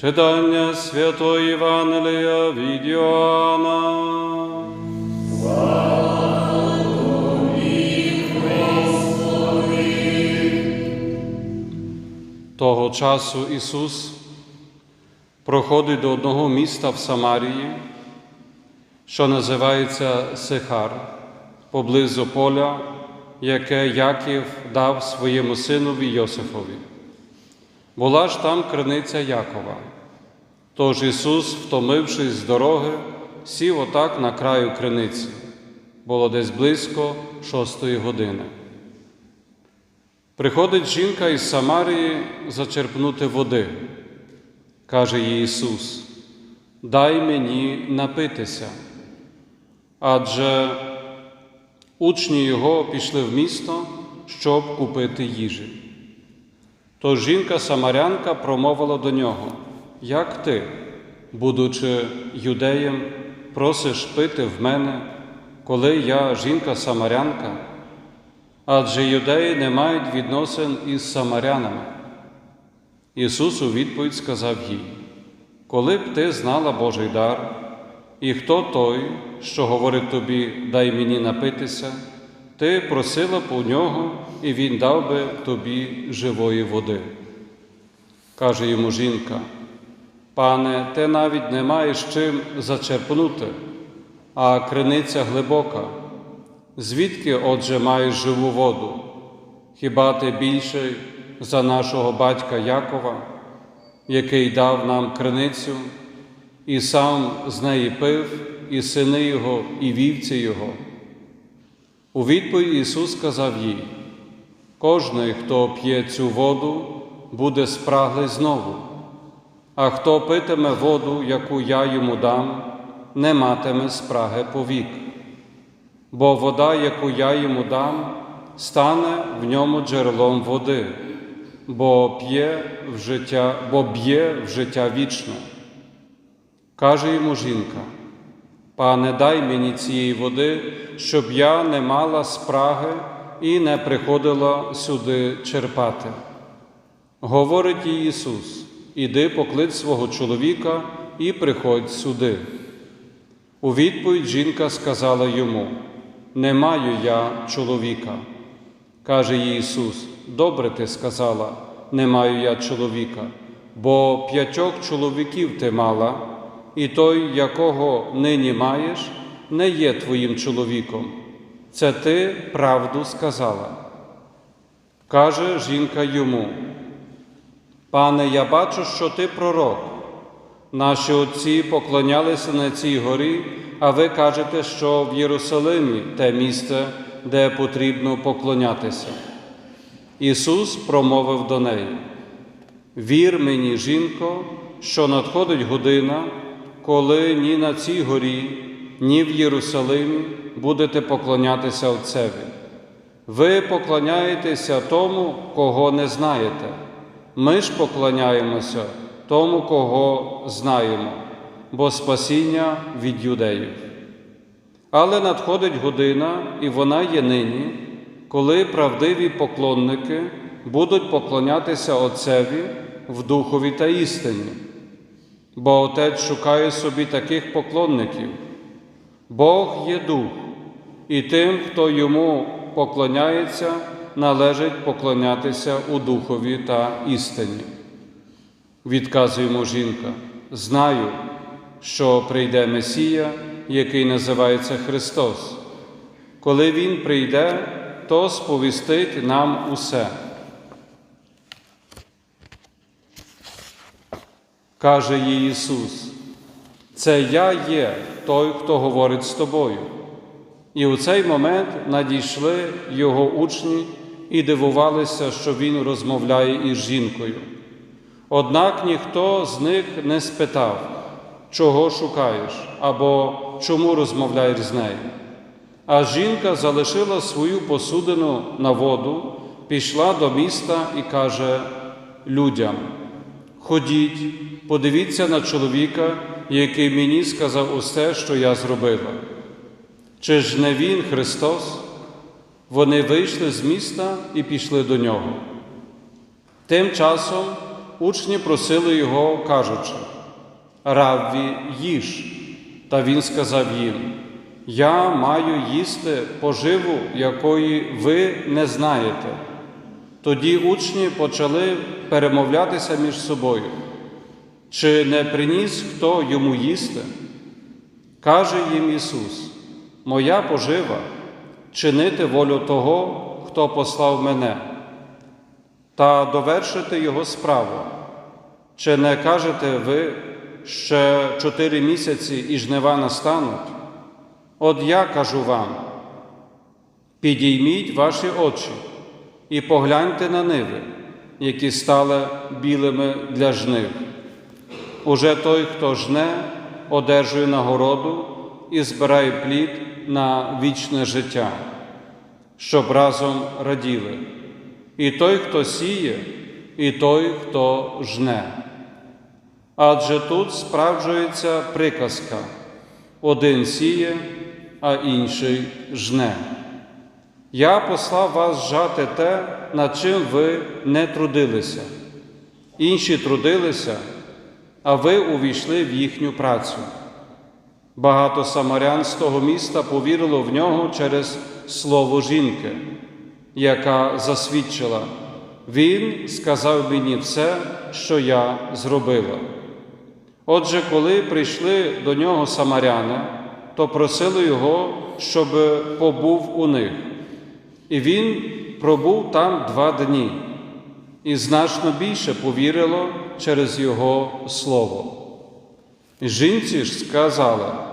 Читання Святої Євангелія від Йоанна. Того часу Ісус проходить до одного міста в Самарії, що називається Сихар, поблизу поля, яке Яків дав своєму синові Йосифові. Була ж там криниця Якова. Тож Ісус, втомившись з дороги, сів отак на краю криниці. Було десь близько шостої години. Приходить жінка із Самарії зачерпнути води. Каже їй Ісус, дай мені напитися. Адже учні Його пішли в місто, щоб купити їжі. Тож жінка Самарянка промовила до нього, як ти, будучи юдеєм, просиш пити в мене, коли я жінка Самарянка, адже юдеї не мають відносин із самарянами. Ісус у відповідь сказав їй, коли б ти знала Божий дар, і хто той, що говорить тобі, дай мені напитися, ти просила б у нього, і він дав би тобі живої води. Каже йому жінка, пане, ти навіть не маєш чим зачерпнути, а криниця глибока. Звідки, отже, маєш живу воду? Хіба ти більший за нашого батька Якова, який дав нам криницю, і сам з неї пив, і сини його, і вівці його? У відповідь Ісус сказав їй: кожний, хто п'є цю воду, буде спраглий знову, а хто питиме воду, яку я йому дам, не матиме спраги повік. Бо вода, яку я йому дам, стане в ньому джерелом води, бо п'є в життя, бо б'є в життя вічне. Каже йому жінка, Пане, дай мені цієї води, щоб я не мала спраги і не приходила сюди черпати. Говорить їй Ісус, іди поклич свого чоловіка і приходь сюди. У відповідь жінка сказала йому: Не маю я чоловіка. Каже їй Ісус: Добре ти сказала, не маю я чоловіка, бо п'ятьох чоловіків ти мала, і той, якого нині маєш, не є твоїм чоловіком. Це ти правду сказала. Каже жінка йому: Пане, я бачу, що ти пророк. Наші отці поклонялися на цій горі, а ви кажете, що в Єрусалимі те місце, де потрібно поклонятися. Ісус промовив до неї: Вір мені, жінко, що надходить година, коли ні на цій горі, ні в Єрусалимі будете поклонятися Отцеві. Ви поклоняєтеся тому, кого не знаєте. Ми ж поклоняємося тому, кого знаємо, бо спасіння від юдеїв. Але надходить година, і вона є нині, коли правдиві поклонники будуть поклонятися Отцеві в духові та істині. Бо Отець шукає собі таких поклонників. Бог є дух, і тим, хто йому поклоняється, належить поклонятися у духові та істині. Відказуємо жінка, знаю, що прийде Месія, який називається Христос. Коли Він прийде, то сповістить нам усе. Каже їй Ісус, це я є той, хто говорить з тобою. І у цей момент надійшли його учні і дивувалися, що Він розмовляє із жінкою. Однак ніхто з них не спитав, чого шукаєш або чому розмовляєш з нею. А жінка залишила свою посудину на воду, пішла до міста і каже людям: Ходіть, подивіться на чоловіка, який мені сказав усе, що я зробила. Чи ж не Він Христос? Вони вийшли з міста і пішли до нього. Тим часом учні просили його, кажучи, Равві, їж. Та він сказав їм: Я маю їсти поживу, якої ви не знаєте. Тоді учні почали перемовлятися між собою. Чи не приніс хто йому їсти? Каже їм Ісус: Моя пожива чинити волю того, хто послав мене, та довершити Його справу. Чи не кажете ви, ще чотири місяці і жнива настануть? От я кажу вам: підійміть ваші очі і погляньте на ниви, які стали білими для жнив. Уже той, хто жне, одержує нагороду і збирає плід на вічне життя, щоб разом раділи. І той, хто сіє, і той, хто жне. Адже тут справджується приказка один сіє, а інший жне. Я послав вас жати те, над чим ви не трудилися. Інші трудилися, а ви увійшли в їхню працю. Багато самарян з того міста повірило в нього через слово жінки, яка засвідчила. Він сказав мені все, що я зробила. Отже, коли прийшли до нього самаряни, то просили його, щоб побув у них. І він пробув там два дні, і значно більше повірило через його слово. Жінці ж сказала,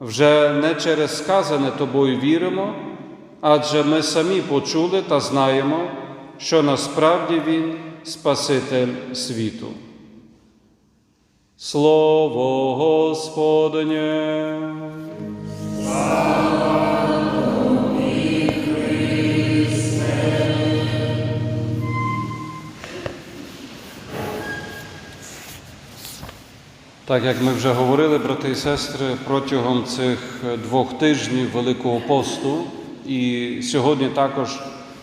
вже не через сказане тобою віримо, адже ми самі почули та знаємо, що насправді Він Спаситель світу. Слово Господнє. Так як ми вже говорили, брати і сестри, протягом цих двох тижнів Великого посту, і сьогодні також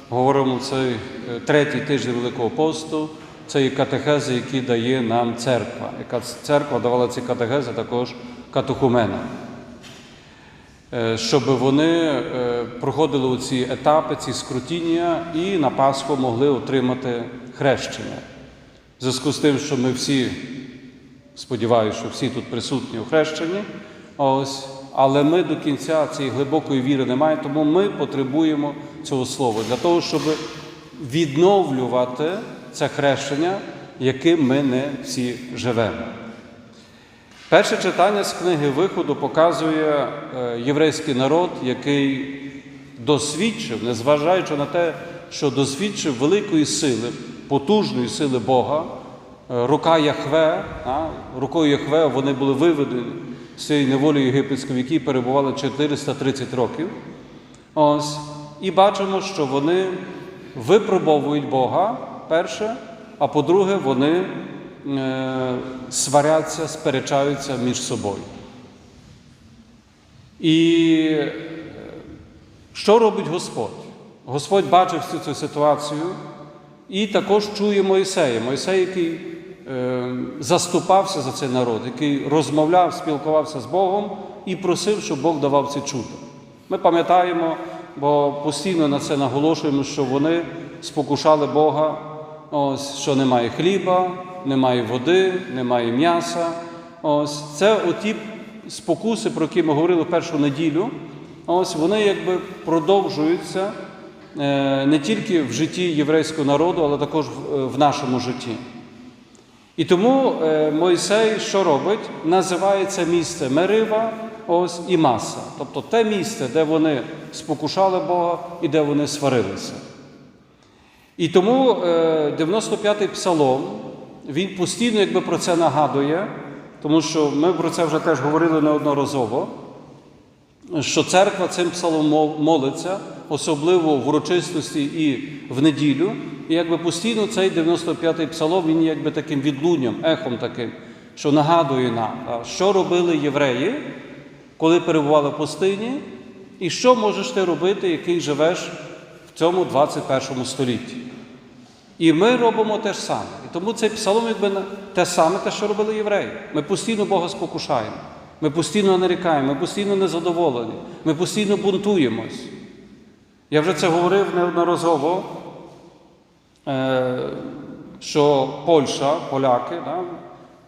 говоримо цей е, третій тиждень Великого посту, це є катехези, які дає нам церква. Яка церква давала ці катехези також катехуменам. Е, Щоб вони е, проходили ці етапи, ці скрутіння і на Пасху могли отримати хрещення. В зв'язку з тим, що ми всі Сподіваюся, що всі тут присутні у хрещенні. Ось, але ми до кінця цієї глибокої віри не маємо, тому ми потребуємо цього слова для того, щоб відновлювати це хрещення, яким ми не всі живемо. Перше читання з книги Виходу показує е, єврейський народ, який досвідчив, незважаючи на те, що досвідчив великої сили, потужної сили Бога. Рука Яхве, рукою Яхве вони були виведені з цієї неволі єгипетської, в якій перебували 430 років. Ось. І бачимо, що вони випробовують Бога перше, а по-друге, вони е, сваряться, сперечаються між собою. І е, що робить Господь? Господь бачив всю цю ситуацію і також чує Мойсея. Мойсей, який заступався за цей народ, який розмовляв, спілкувався з Богом і просив, щоб Бог давав ці чудо. Ми пам'ятаємо, бо постійно на це наголошуємо, що вони спокушали Бога, ось, що немає хліба, немає води, немає м'яса. Ось це оті спокуси, про які ми говорили першу неділю. Ось вони якби продовжуються е, не тільки в житті єврейського народу, але також в- в нашому житті. І тому е, Мойсей що робить? Називає це місце Мерива ось і Маса. Тобто те місце, де вони спокушали Бога і де вони сварилися. І тому е, 95-й псалом, він постійно якби про це нагадує, тому що ми про це вже теж говорили неодноразово, що церква цим псалом молиться, особливо в урочистості і в неділю. І якби постійно цей 95-й псалом, він якби таким відлунням, ехом таким, що нагадує нам, що робили євреї, коли перебували в пустині, і що можеш ти робити, який живеш в цьому 21 столітті. І ми робимо те ж саме. І Тому цей псалом якби те саме, те, що робили євреї. Ми постійно Бога спокушаємо, ми постійно нарікаємо, ми постійно незадоволені, ми постійно бунтуємось. Я вже це говорив неодноразово, е, що Польща, поляки,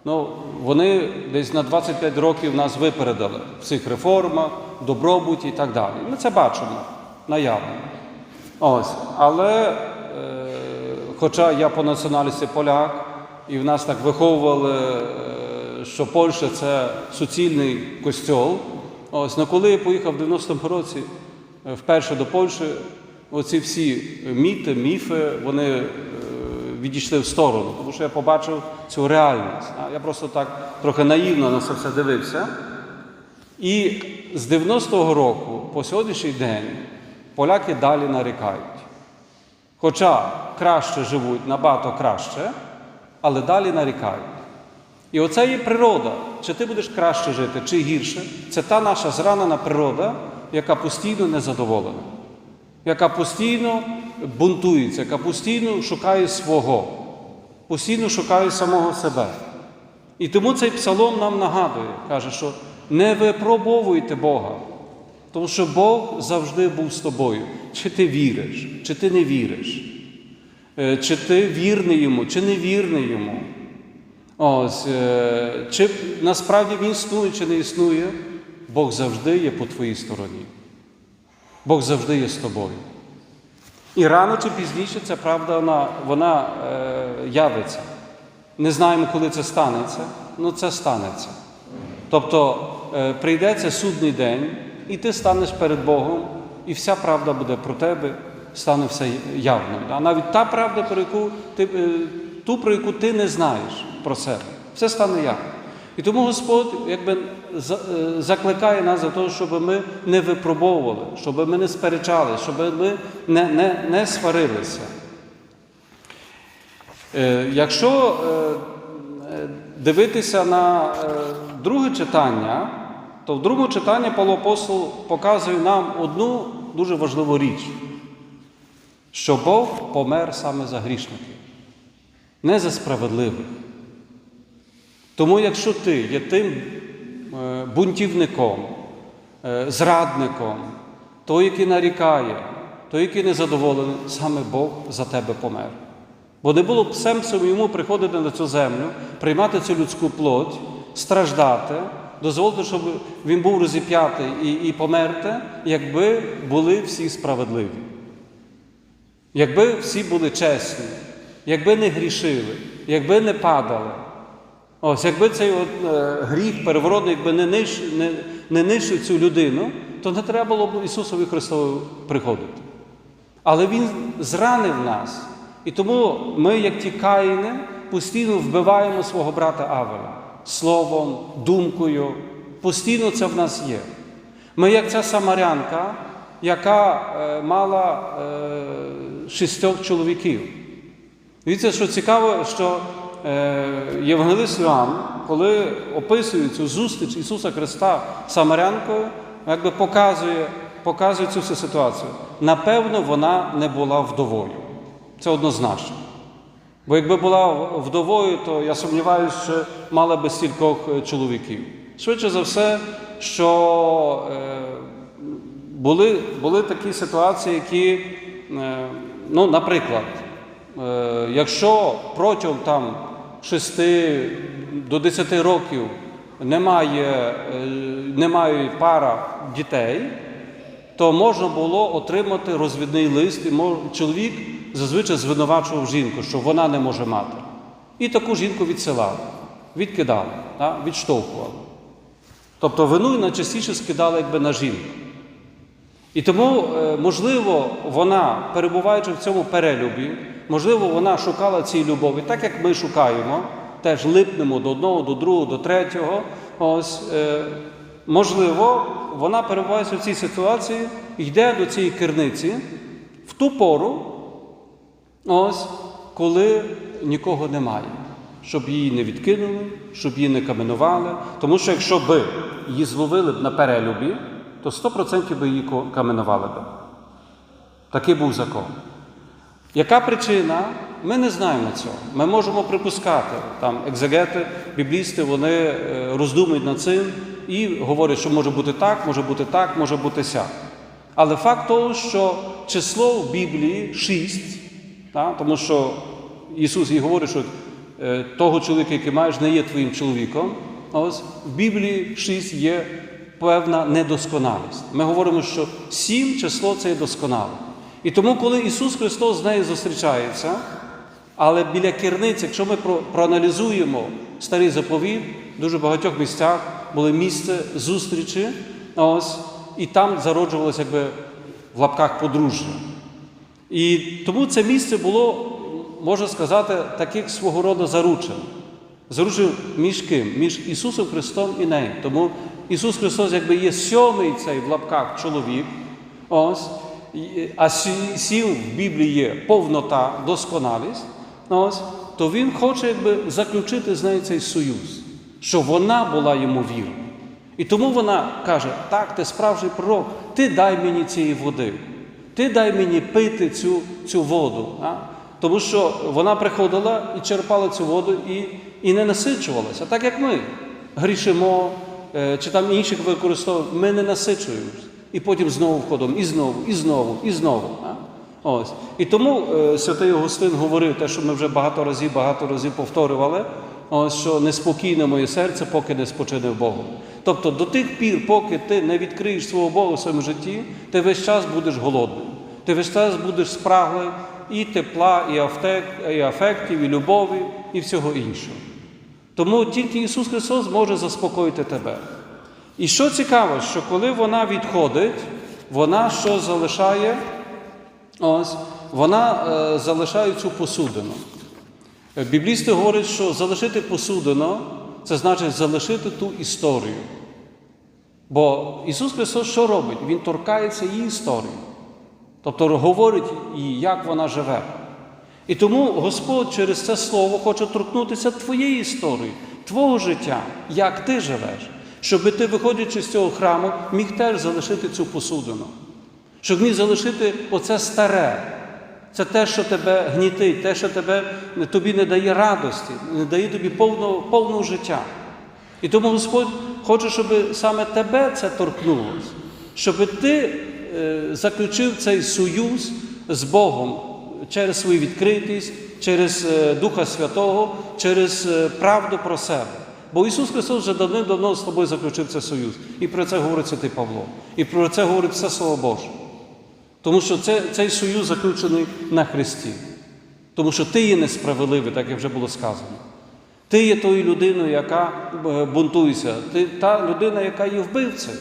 ну, вони десь на 25 років нас випередили в цих реформах, добробуті і так далі. Ми це бачимо наявно. Ось. Але, е, хоча я по національності поляк, і в нас так виховували, е, що Польща це суцільний костьол. Ось, але коли я поїхав в 90-му році вперше до Польщі, оці всі міти, міфи, вони е, відійшли в сторону, тому що я побачив цю реальність. Я просто так трохи наївно на це все дивився. І з 90-го року по сьогоднішній день поляки далі нарікають. Хоча краще живуть, набагато краще, але далі нарікають. І оце є природа. Чи ти будеш краще жити, чи гірше, це та наша зранена природа, яка постійно незадоволена, яка постійно бунтується, яка постійно шукає свого, постійно шукає самого себе. І тому цей псалом нам нагадує, каже, що не випробовуйте Бога, тому що Бог завжди був з тобою. Чи ти віриш, чи ти не віриш, Е, чи ти вірний йому, чи не вірний йому. Ось, е, чи насправді він існує, чи не існує, Бог завжди є по твоїй стороні. Бог завжди є з тобою. І рано чи пізніше ця правда вона, вона е, явиться. Не знаємо, коли це станеться, але це станеться. Тобто е, прийдеться судний день, і ти станеш перед Богом, і вся правда буде про тебе, стане все явною. А навіть та правда, про яку ти, е, ту, про яку ти не знаєш про себе, все стане явно. І тому Господь якби закликає нас за те, щоб ми не випробовували, щоб ми не сперечалися, щоб ми не, не, не сварилися. Е, Якщо е, е, дивитися на е, друге читання, то в другому читанні Павло Апостол показує нам одну дуже важливу річ, що Бог помер саме за грішників, не за справедливих. Тому якщо ти є тим е, бунтівником, е, зрадником, той, який нарікає, той, який незадоволений, саме Бог за тебе помер. Бо не було б сенсу йому приходити на цю землю, приймати цю людську плоть, страждати, дозволити, щоб він був розіп'ятий і, і померти, якби були всі справедливі. Якби всі були чесні, якби не грішили, якби не падали. Ось, якби цей от, е, гріх переворотний, якби не, нищ, не, не нищив цю людину, то не треба було б Ісусові Христову приходити. Але Він зранив нас. І тому ми, як ті каїни, постійно вбиваємо свого брата Авеля словом, думкою. Постійно це в нас є. Ми, як ця самарянка, яка е, мала е, шістьох чоловіків. Дивіться, що цікаво, що Євангелист Іоанн, коли описує цю зустріч Ісуса Христа з Самарянкою, якби показує, показує цю всю ситуацію. Напевно, вона не була вдовою. Це однозначно. Бо якби була вдовою, то я сумніваюся, що мала би стількох е, чоловіків. Швидше за все, що е, були, були такі ситуації, які, е, ну, наприклад, е, якщо протягом там 6 до 10 років немає, е, немає пара дітей, то можна було отримати розвідний лист, і чоловік зазвичай звинувачував жінку, що вона не може мати. І таку жінку відсилали, відкидали, да, відштовхували. Тобто вину найчастіше скидали якби на жінку. І тому, е, можливо, вона, перебуваючи в цьому перелюбі, можливо, вона шукала цій любові, так як ми шукаємо, теж липнемо до одного, до другого, до третього. Ось, е, можливо, вона перебуваючи в цій ситуації, йде до цієї керниці в ту пору, ось, коли нікого немає, щоб її не відкинули, щоб її не каменували. Тому що якщо би її зловили б на перелюбі, то 100% би її каменували б. Такий був закон. Яка причина Ми не знаємо цього. Ми можемо припускати. Там екзегети, біблісти, вони е, роздумують над цим і говорять, що може бути так, може бути так, може бути сяк. Але факт того, що число в Біблії шість, та, тому що Ісус і говорить, що е, того чоловіка, який маєш, не є твоїм чоловіком. Ось в Біблії шість є певна недосконалість. Ми говоримо, що сім число це є досконале. І тому, коли Ісус Христос з нею зустрічається, але біля керниці, якщо ми про- проаналізуємо старий заповіт, в дуже багатьох місцях були місце зустрічі, ось, і там зароджувалося якби в лапках подружжя. І тому це місце було, можна сказати, таких свого роду заручин. Заручин між ким? Між Ісусом Христом і нею. Тому Ісус Христос, якби є сьомий цей в лапках чоловік, ось, а сі- сім в Біблії є повнота, досконалість, ось, то Він хоче якби, заключити з нею цей союз, що вона була йому вірна. І тому вона каже: так, ти справжній пророк, ти дай мені цієї води, ти дай мені пити цю, цю воду. А? Тому що вона приходила і черпала цю воду і, і не насичувалася, так як ми грішимо е, чи там інших використовуємо, ми не насичуємося. І потім знову входимо, і знову, і знову, і знову. Ось. І тому е, святий Августин говорив те, що ми вже багато разів, багато разів повторювали, ось, що неспокійне моє серце, поки не спочине в Богу. Тобто до тих пір, поки ти не відкриєш свого Бога в своєму житті, ти весь час будеш голодним. Ти весь час будеш спраглий і тепла, і, афек- і афектів, і любові, і всього іншого. Тому тільки Ісус Христос може заспокоїти тебе. І що цікаво, що коли вона відходить, вона що залишає? Ось, вона е, залишає цю посудину. Е, Біблісти говорять, що залишити посудину це значить залишити ту історію. Бо Ісус Христос що робить? Він торкається її історії. Тобто говорить їй, як вона живе. І тому Господь через це слово хоче торкнутися твоєї історії, твого життя, як ти живеш, щоб ти, виходячи з цього храму, міг теж залишити цю посудину, щоб міг залишити оце старе. Це те, що тебе гнітить, те, що тебе, тобі не дає радості, не дає тобі повного, повного життя. І тому Господь хоче, щоб саме тебе це торкнулося, щоб ти е, заключив цей союз з Богом через свою відкритість, через е, Духа Святого, через е, правду про себе. Бо Ісус Христос вже давним-давно з тобою заключив цей союз. І про це говорить Святий Павло. І про це говорить все Слово Боже. Тому що це, цей союз заключений на Христі. Тому що ти є несправедливий, так як вже було сказано. Ти є тою людиною, яка е, бунтується. Ти та людина, яка є вбивцею.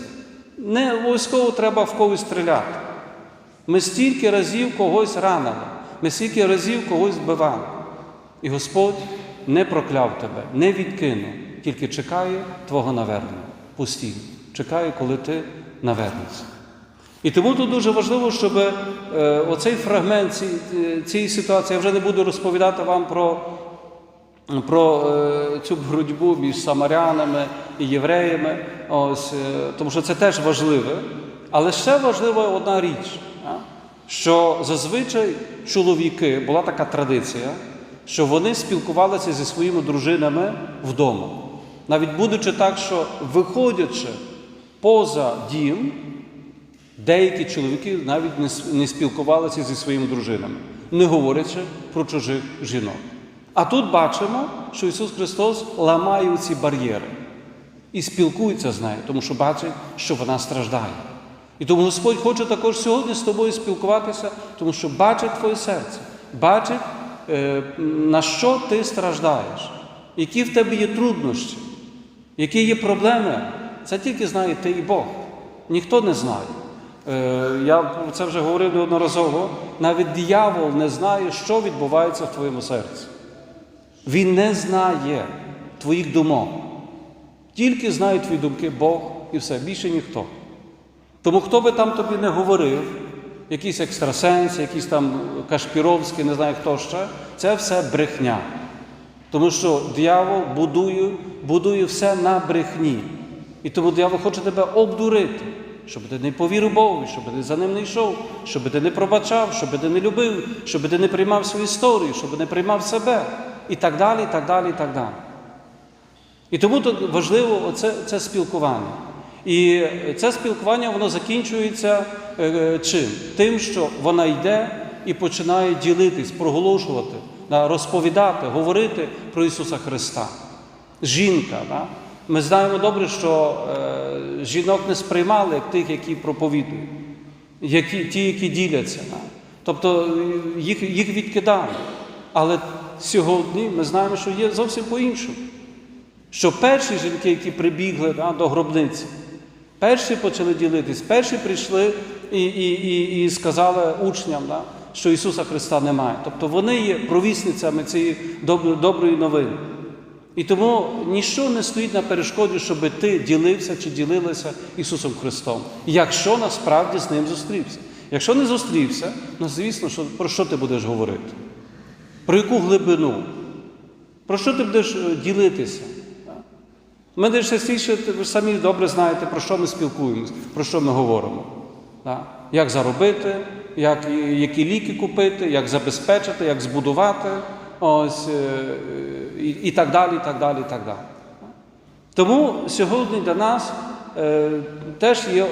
Не обов'язково треба в когось стріляти. Ми стільки разів когось ранили, ми стільки разів когось вбивали. І Господь не прокляв тебе, не відкинув, тільки чекає твого навернення постійно. Чекає, коли ти навернешся. І тому тут дуже важливо, щоб е, оцей фрагмент е, цієї ситуації, я вже не буду розповідати вам про, про е, цю боротьбу між самарянами і євреями, ось, тому що це теж важливе. Але ще важлива одна річ, що зазвичай чоловіки, була така традиція, що вони спілкувалися зі своїми дружинами вдома. Навіть будучи так, що виходячи поза дім, Деякі чоловіки навіть не, спілкувалися зі своїми дружинами, не говорячи про чужих жінок. А тут бачимо, що Ісус Христос ламає ці бар'єри і спілкується з нею, тому що бачить, що вона страждає. І тому Господь хоче також сьогодні з тобою спілкуватися, тому що бачить твоє серце, бачить, е, на що ти страждаєш, які в тебе є труднощі, які є проблеми. Це тільки знає ти і Бог. Ніхто не знає. Е, Я про це вже говорив неодноразово. Навіть диявол не знає, що відбувається в твоєму серці. Він не знає твоїх думок. Тільки знає твої думки Бог і все, більше ніхто. Тому хто би там тобі не говорив, якийсь екстрасенс, якийсь там Кашпіровський, не знаю хто ще, це все брехня. Тому що диявол будує, будує все на брехні. І тому диявол хоче тебе обдурити. щоб ти не повірив Богу, щоб ти за ним не йшов, щоб ти не пробачав, щоб ти не любив, щоб ти не приймав свою історію, щоб не приймав себе. І так далі, і так далі, і так далі. І тому тут важливо оце, це спілкування. І це спілкування воно закінчується е, чим? Тим, що вона йде і починає ділитись, проголошувати, розповідати, говорити про Ісуса Христа. Жінка. Да? Ми знаємо добре, що е, жінок не сприймали як тих, які проповідують, які, ті, які діляться. Да? Тобто е, їх, їх відкидали. Але сьогодні ми знаємо, що є зовсім по-іншому. Що перші жінки, які прибігли да, до гробниці, перші почали ділитись, перші прийшли і, і, і, і сказали учням, да, що Ісуса Христа немає. Тобто вони є провісницями цієї доброї новини. І тому ніщо не стоїть на перешкоді, щоб ти ділився чи ділилася Ісусом Христом, якщо насправді з ним зустрівся. Якщо не зустрівся, ну звісно, що, про що ти будеш говорити? Про яку глибину? Про що ти будеш е, ділитися? Ми де частіше, ви самі добре знаєте, про що ми спілкуємося, про що ми говоримо. Як заробити, як, які ліки купити, як забезпечити, як збудувати, ось, е, і, і так далі, і так далі, і так далі. Тому сьогодні для нас е, теж є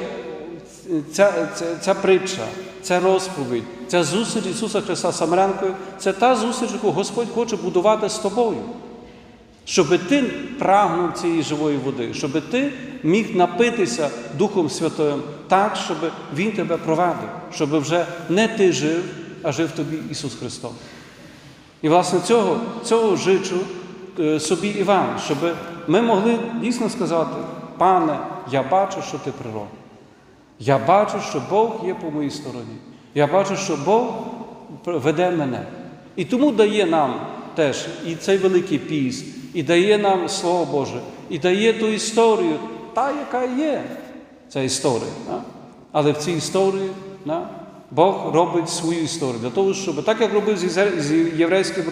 ця, ця, ця притча, ця розповідь, ця зустріч Ісуса Христа Самарянкою, це та зустріч, яку Господь хоче будувати з тобою. Щоб ти прагнув цієї живої води, щоб ти міг напитися Духом Святим так, щоб Він тебе провадив, щоб вже не ти жив, а жив тобі Ісус Христос. І, власне, цього, цього жичу е, собі і вам, щоб ми могли дійсно сказати, пане, я бачу, що ти природ. Я бачу, що Бог є по моїй стороні. Я бачу, що Бог веде мене. І тому дає нам теж і цей великий піст, і дає нам Слово Боже, і дає ту історію, та, яка є, ця історія. Да? Але в цій історії да, Бог робить свою історію для того, щоб так як робив з єврейським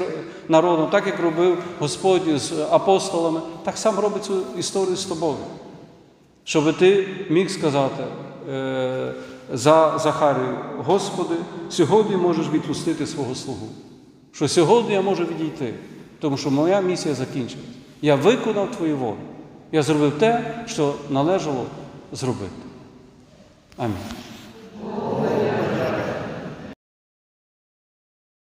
народом, так як робив Господь з апостолами, так само робить цю історію з тобою. Щоб ти міг сказати е, за Захарію, Господи, сьогодні можеш відпустити свого слугу. Що сьогодні я можу відійти, тому що моя місія закінчилась. Я виконав Твою волю. Я зробив те, що належало зробити. Амінь.